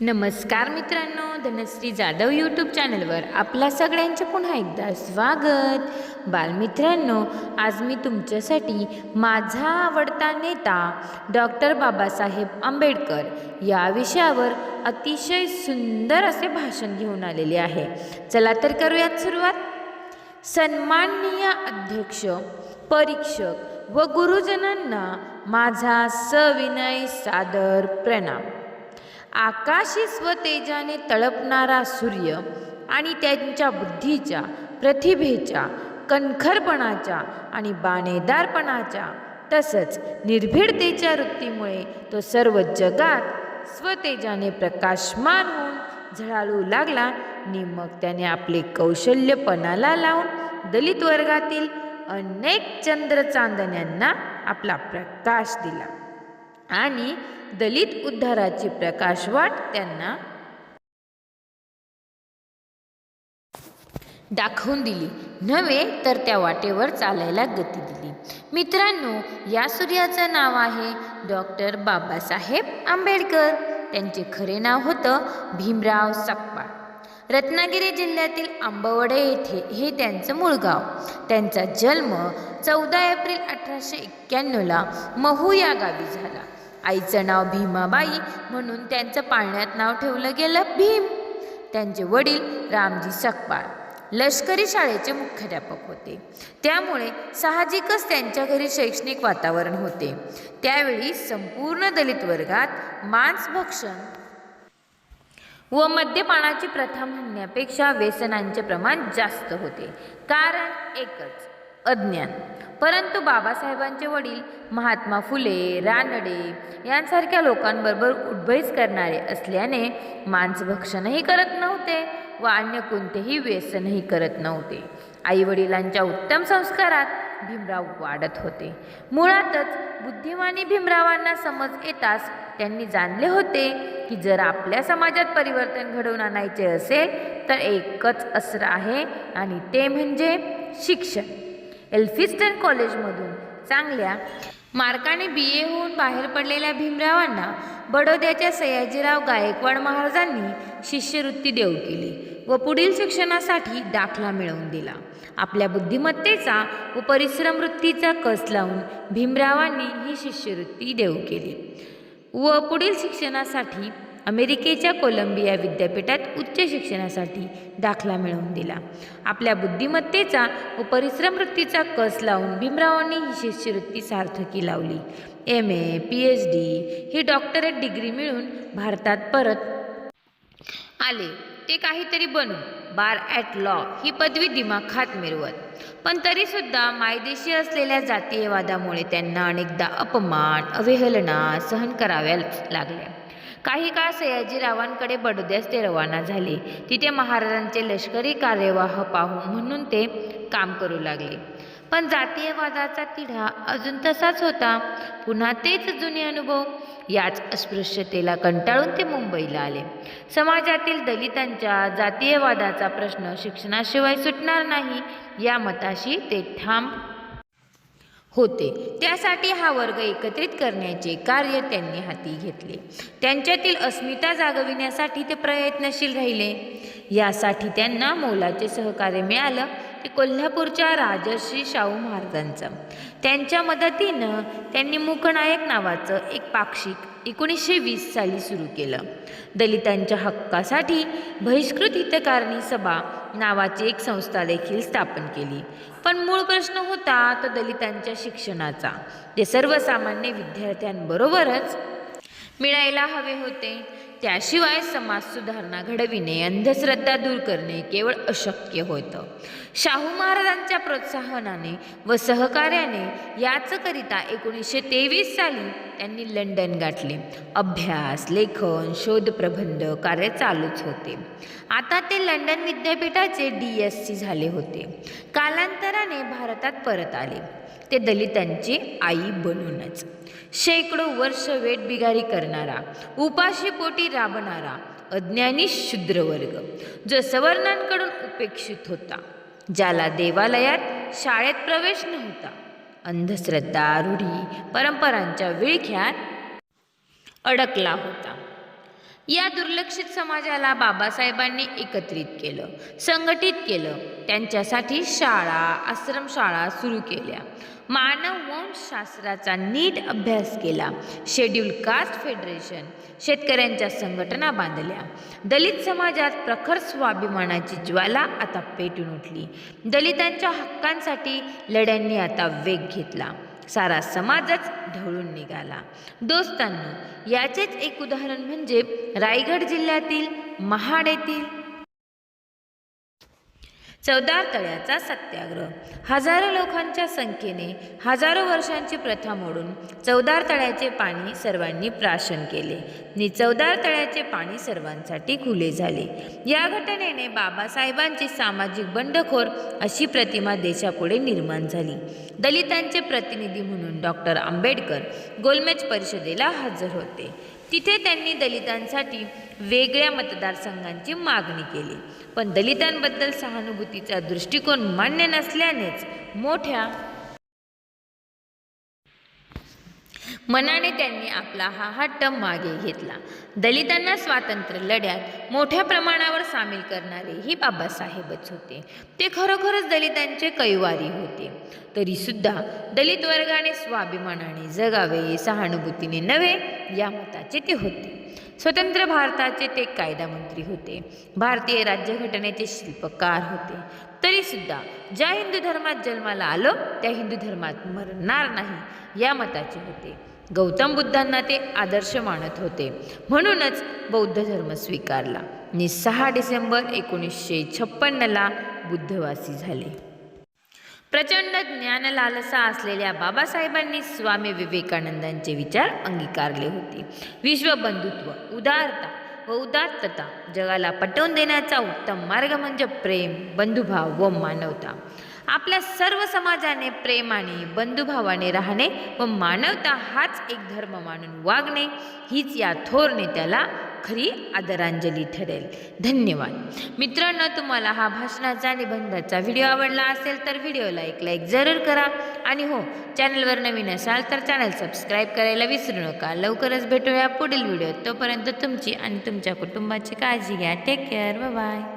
नमस्कार मित्रांनो धनश्री जाधव यूट्यूब चॅनलवर आपल्या सगळ्यांचे पुन्हा एकदा स्वागत. बालमित्रांनो आज मी तुमच्यासाठी माझा आवडता नेता डॉक्टर बाबासाहेब आंबेडकर या विषयावर अतिशय सुंदर असे भाषण घेऊन आलेले आहे. चला तर करूयात सुरुवात. सन्माननीय अध्यक्ष परीक्षक व गुरुजनांना माझा सविनय सादर प्रणाम. आकाशी स्वतेजाने तळपणारा सूर्य आणि त्यांच्या बुद्धीच्या प्रतिभेच्या कणखरपणाच्या आणि बाणेदारपणाच्या तसंच निर्भीडतेच्या वृत्तीमुळे तो सर्व जगात स्वतेजाने प्रकाशमान होऊन झळाळू लागला आणि मग त्याने आपले कौशल्य पणाला लावून दलित वर्गातील अनेक चंद्रचांदण्यांना आपला प्रकाश दिला. आणि दलित उद्धाराची प्रकाशवाट त्यांना दाखवून दिली. नव्हे तर त्या वाटेवर चालायला गती दिली. मित्रांनो या सूर्याचं नाव आहे डॉक्टर बाबासाहेब आंबेडकर. त्यांचे खरे नाव होतं भीमराव सप्पा. रत्नागिरी जिल्ह्यातील आंबवडे येथे हे त्यांचं मूळ गाव. त्यांचा जन्म चौदा एप्रिल अठराशे एक्क्याण्णवला महू या गावी झाला. आईचं नाव भीमाबाई म्हणून त्यांचं पाळण्यात नाव ठेवलं गेलं भीम. त्यांचे वडील रामजी सकपाळ लष्करी शाळेचे मुख्याध्यापक होते. त्यामुळे साहजिकच त्यांच्या घरी शैक्षणिक वातावरण होते. त्यावेळी संपूर्ण दलित वर्गात मांसभक्षण व मद्यपानाची प्रथा म्हणण्यापेक्षा व्यसनांचे प्रमाण जास्त होते. कारण एकच अज्ञान. परंतु बाबासाहेबांचे वडील महात्मा फुले रानडे यांसारख्या लोकांबरोबर उठबैस करणारे असल्याने मांसभक्षणही करत नव्हते व अन्य कोणतेही व्यसनही करत नव्हते. आईवडिलांच्या उत्तम संस्कारात भीमराव वाढत होते. मुळातच बुद्धिमानी भीमरावांना समज येताच त्यांनी जाणले होते की जर आपल्या समाजात परिवर्तन घडवून आणायचे असेल तर एकच अस्त्र आहे आणि ते म्हणजे शिक्षण. एल्फिस्टन कॉलेजमधून. चांगल्या मार्काने बी ए होऊन बाहेर पडलेल्या भीमरावांना बडोद्याच्या सयाजीराव गायकवाड महाराजांनी शिष्यवृत्ती देऊ केली व पुढील शिक्षणासाठी दाखला मिळवून दिला. आपल्या बुद्धिमत्तेचा व परिश्रम वृत्तीचा कस लावून भीमरावांनी ही शिष्यवृत्ती देऊ केली. व पुढील शिक्षणासाठी अमेरिकेच्या कोलंबिया विद्यापीठात उच्च शिक्षणासाठी दाखला मिळवून दिला. आपल्या बुद्धिमत्तेचा व परिश्रम वृत्तीचा कस लावून भीमरावांनी ही शिष्यवृत्ती सार्थकी लावली. M A P H D he doctorate degree मिळून भारतात परत आले. ते काहीतरी बनू बार ॲट लॉ ही पदवी दिमाखात मिरवत पण तरीसुद्धा मायदेशी असलेल्या जातीयवादामुळे त्यांना अनेकदा अपमान अवहेलना सहन कराव्या लागल्या. काही काळ सयाजीरावांकडे बडोद्यास ते रवाना झाले. तिथे महाराजांचे लष्करी कार्यवाह पाहून म्हणून ते काम करू लागले. पण जातीयवादाचा तिढा अजून तसाच होता. पुन्हा तेच जुने अनुभव. याच अस्पृश्यतेला कंटाळून ते मुंबईला आले. समाजातील दलितांच्या जातीयवादाचा प्रश्न शिक्षणाशिवाय सुटणार नाही या मताशी ते ठाम होते. त्यासाठी हा वर्ग एकत्रित करण्याचे कार्य त्यांनी हाती घेतले. त्यांच्यातील अस्मिता जागविण्यासाठी ते प्रयत्नशील राहिले. यासाठी त्यांना मोलाचे सहकार्य मिळालं. कोल्हापूरच्या राजश्री शाहू महाराजांचं. त्यांच्या मदतीनं त्यांनी मुखनायक नावाचं एक पाक्षिक एकोणीसशे वीस साली सुरू केलं. दलितांच्या हक्कासाठी बहिष्कृत हितकारणी सभा नावाची एक संस्था देखील स्थापन केली. पण मूळ प्रश्न होता तो दलितांच्या शिक्षणाचा. जे सर्वसामान्य विद्यार्थ्यांबरोबरच मिळायला हवे होते. त्याशिवाय समाज सुधारणा घडविणे अंधश्रद्धा दूर करणे केवळ अशक्य होतं. शाहू महाराजांच्या प्रोत्साहनाने व सहकार्याने याचकरिता एकोणीसशे तेवीस साली त्यांनी लंडन गाठले. अभ्यास लेखन शोधप्रबंध कार्य चालूच होते. आता ते लंडन विद्यापीठाचे डी एस सी झाले होते. कालांतराने भारतात परत आले. ते दलितांची आई बनूनच. शेकडो वर्ष वेठबिगारी करणारा उपाशीपोटी राबणारा अज्ञानी शूद्रवर्ग जो सवर्णांकडून उपेक्षित होता ज्याला देवालयात शाळेत प्रवेश नव्हता. अंधश्रद्धा रूढी परंपरांच्या विळख्यात अडकला होता. या दुर्लक्षित समाजाला बाबासाहेबांनी एकत्रित केलं संघटित केलं. त्यांच्यासाठी शाळा आश्रमशाळा सुरू केल्या. मानव वंशशास्त्राचा नीट अभ्यास केला. शेड्यूल कास्ट फेडरेशन शेतकऱ्यांच्या संघटना बांधल्या. दलित समाजात प्रखर स्वाभिमानाची ज्वाला आता पेटून उठली. दलितांच्या हक्कांसाठी लढ्यांनी आता वेग घेतला. सारा समाजच ढवळून निघाला. दोस्तांनो याचेच एक उदाहरण म्हणजे रायगड जिल्ह्यातील महाड येथील चौदार तळ्याचा सत्याग्रह. हजारो लोकांच्या संख्येने हजारो वर्षांची प्रथा मोडून चौदार तळ्याचे पाणी सर्वांनी प्राशन केले. नि चौदार तळ्याचे पाणी सर्वांसाठी खुले झाले. या घटनेने बाबासाहेबांची सामाजिक बंडखोर अशी प्रतिमा देशापुढे निर्माण झाली. दलितांचे प्रतिनिधी म्हणून डॉक्टर आंबेडकर गोलमेज परिषदेला हजर होते. तिथे त्यांनी दलितांसाठी वेगळ्या मतदारसंघांची मागणी केली. पण दलितांबद्दल सहानुभूतीचा दृष्टिकोन मान्य नसल्यानेच मोठ्या मनाने त्यांनी आपला हा हट्ट मागे घेतला. दलितांना स्वातंत्र्य लढ्यात मोठ्या प्रमाणावर सामील करणारे ही बाबासाहेबच होते. ते खरोखरच दलितांचे कैवारी होते. तरीसुद्धा दलित वर्गाने स्वाभिमानाने जगावे सहानुभूतीने नव्हे या मताचे ते होते. स्वतंत्र भारताचे ते कायदा मंत्री होते. भारतीय राज्यघटनेचे शिल्पकार होते. तरीसुद्धा ज्या हिंदू धर्मात जन्माला आलो त्या हिंदू धर्मात मरणार नाही या मताचे होते. गौतम बुद्धांना ते आदर्श मानत होते. म्हणूनच बौद्ध धर्म स्वीकारला. आणि सहा डिसेंबर एकोणीसशे छप्पन्नला बुद्धवासी झाले. प्रचंड ज्ञानलालसा असलेल्या बाबासाहेबांनी स्वामी विवेकानंदांचे विचार अंगीकारले होते. विश्वबंधुत्व उदारता व उदात्तता जगाला पटवून देण्याचा उत्तम मार्ग म्हणजे प्रेम बंधुभाव व मानवता. आपल्या सर्व समाजाने प्रेमाने बंधुभावाने राहणे व मानवता हाच एक धर्म मानून वागणे हीच या थोर नेत्याला खरी आदरांजली ठरेल. धन्यवाद. मित्रांनो तुम्हाला हा भाषणाचा निबंधाचा व्हिडिओ आवडला असेल तर व्हिडिओला एक लाईक जरूर करा. आणि हो चॅनलवर नवीन असाल तर चॅनल सबस्क्राईब करायला विसरू नका. लवकरच भेटूया पुढील व्हिडिओ तोपर्यंत तुमची आणि तुमच्या कुटुंबाची काळजी घ्या. Take care bye